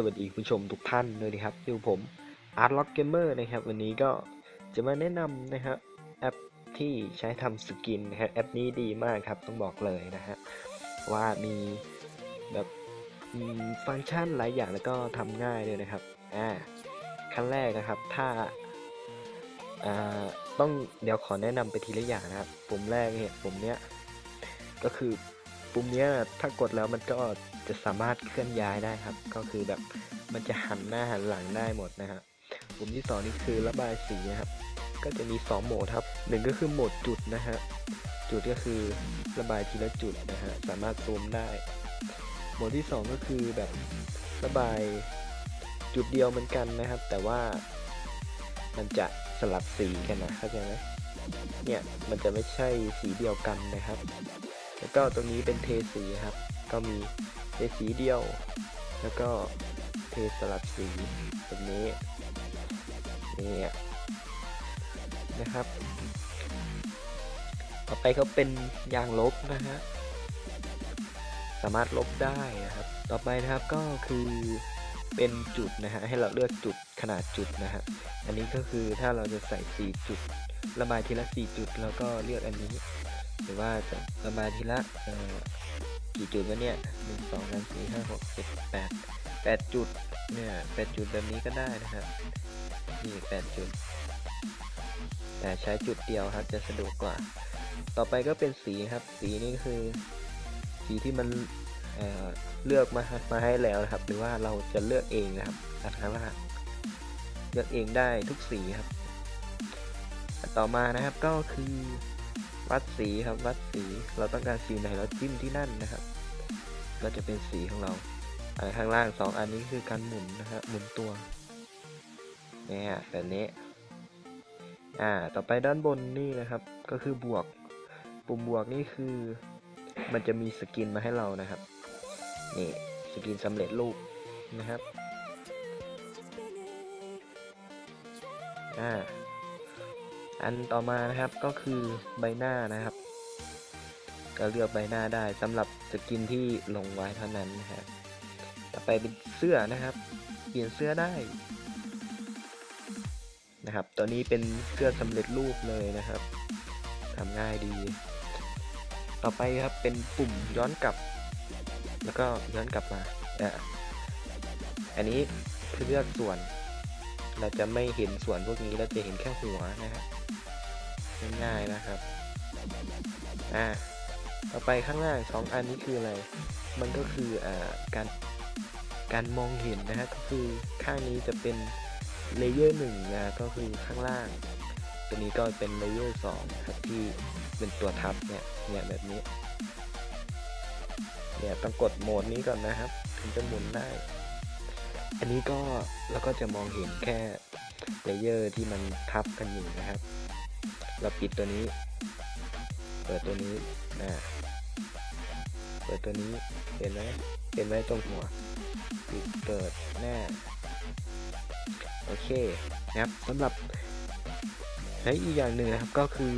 สวัสดีผู้ชมทุกท่านด้วยนะครับอยู่ผม Art Lock Gamer นะครับ วันนี้ก็จะมาแนะนำนะครับแอปที่ใช้ทำสกินนะครับแอปนี้ดีมากครับต้องบอกเลยนะฮะว่ามีแบบฟังก์ชันหลายอย่างแล้วก็ทำง่ายด้วยนะครับอ่าขั้นแรกนะครับถ้าอ่าต้องเดี๋ยวขอแนะนำไปทีละอย่างนะครับปุ่มแรกเนี่ยปุ่มเนี้ยก็คือ ปุ่มนี้ถ้ากดแล้วมันก็จะสามารถเคลื่อนย้ายได้ครับ ก็คือแบบมันจะหันหน้าหันหลังได้หมดนะครับปุ่มที่สองนี่คือระบายสีนะครับ ก็จะมีสองโหมดครับหนึ่งก็คือโหมดจุดนะฮะจุดก็คือระบายทีละจุดนะฮะสามารถซูมได้ โหมดที่สองก็คือแบบระบายจุดเดียวเหมือนกันนะครับ แต่ว่ามันจะสลับสีกันนะเข้าใจไหมเนี่ยมันจะไม่ใช่สีเดียวกันนะครับ แล้วก็ตรงนี้เป็นเทสีครับ ก็มีเทสีเดียว แล้วก็เทสลับสีตรงนี้นี่นะครับ ต่อไปเขาเป็นยางลบนะฮะสามารถลบได้นะครับ ต่อไปนะครับก็คือเป็นจุดนะฮะ ให้เราเลือกจุดขนาดจุดนะฮะ อันนี้ก็คือถ้าเราจะใส่สีจุด ระบายทีละสี่จุด แล้วก็เลือกอันนี้ หรือว่าจะระบายทีละกี่จุดวะเนี่ยหนึ่งสองสามสี่ห้าหกเจ็ดแปดแปดจุดเนี่ยแปดจุดแบบนี้ก็ได้นะครับนี่แปดจุด แต่ใช้จุดเดียวครับจะสะดวกกว่า ต่อไปก็เป็นสีครับ สีนี่คือ สีที่มันเเลือกมามาให้แล้วนะครับ หรือว่าเราจะเลือกเองนะครับอันข้างล่าเลือกเองได้ทุกสีครับ ต่อมานะครับก็คือ วัดสีครับวัดสีเราต้องการสีไหนเราจิ้มที่นั่นนะครับ ก็จะเป็นสีของเราอันข้างล่างสองอันนี้คือการหมุนนะครับหมุนตัวเนี่ยแบบนี้อ่าต่อไปด้านบนนี่นะครับ ก็คือบวก ปุ่มบวกนี่คือ มันจะมีสกินมาให้เรานะครับนี่สกินสำเร็จรูปนะครับอ่า อันต่อมานะครับก็คือใบหน้านะครับ ก็เลือกใบหน้าได้สำหรับสกินที่ลงไว้เท่านั้นนะครับต่อไปเป็นเสื้อนะครับ เปลี่ยนเสื้อได้นะครับ ตัวนี้เป็นเสื้อสำเร็จรูปเลยนะครับทำง่ายดี ต่อไปครับเป็นปุ่มย้อนกลับ แล้วก็ย้อนกลับมาอะอันนี้คือเลือกส่วน เราจะไม่เห็นส่วนพวกนี้เราจะเห็นแค่หัวนะครับง่ายๆนะครับอ่าต่อไปข้างล่างสองอันนี้คืออะไร มันก็คืออ่าการการมองเห็นนะฮะก็คือข้างนี้จะเป็นเลเยอร์หนึ่งนะก็คือข้างล่าง ตัวนี้ก็เป็นเลเยอร์สองครับที่เป็นตัวทับเนี่ยเนี่ยแบบนี้เนี่ยต้องกดโหมดนี้ก่อนนะครับ ถึงจะหมุนได้ อันนี้ก็เราก็จะมองเห็นแค่เลเยอร์ที่มันทับกันอยู่นะครับ เราปิดตัวนี้ เปิดตัวนี้นะเปิดตัวนี้เห็นไหมเห็นไหมตรงหัวปิดเปิดแน่โอเคนะครับสำหรับและอีกอย่างหนึ่งนะครับก็คือ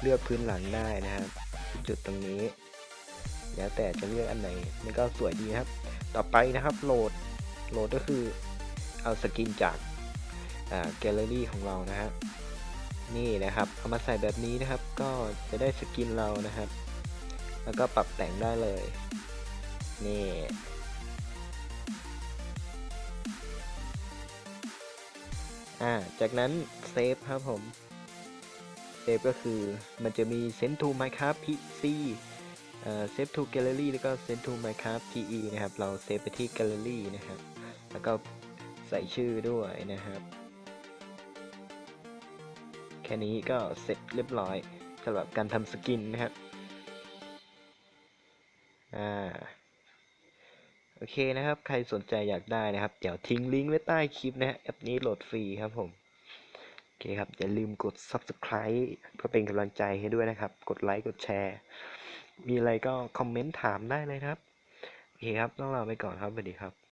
เลือกพื้นหลังได้นะครับ จุดตรงนี้ แล้วแต่จะเลือกอันไหนมันก็สวยดีครับ ต่อไปนะครับโหลด โหลดก็คือเอาสกินจากแกลเลอรี่ของเรานะฮะนี่นะครับ เอามาใส่แบบนี้นะครับ ก็จะได้สกินเรานะครับ แล้วก็ปรับแต่งได้เลย นี่อ่าจากนั้นเซฟครับผม เซฟก็คือมันจะมี Send to Minecraft PC เอ่อ Save to Gallery แล้วก็ Send to Minecraft PE นะครับ เราเซฟไปที่ Gallery นะครับ แล้วก็ใส่ชื่อด้วยนะครับ แค่นี้ก็เสร็จเรียบร้อยสำหรับการทำสกินนะครับ อ่า โอเคนะครับ ใครสนใจอยากได้นะครับ เดี๋ยวทิ้งลิงก์ไว้ใต้คลิปนะฮะแอปนี้โหลดฟรีครับผม โอเคครับ อย่าลืมกด Subscribe เพื่อเป็นกำลังใจให้ด้วยนะครับ กดไลค์ กดแชร์ มีอะไรก็คอมเมนต์ถามได้เลยครับ โอเคครับ ต้องลาไปก่อนครับ สวัสดีครับ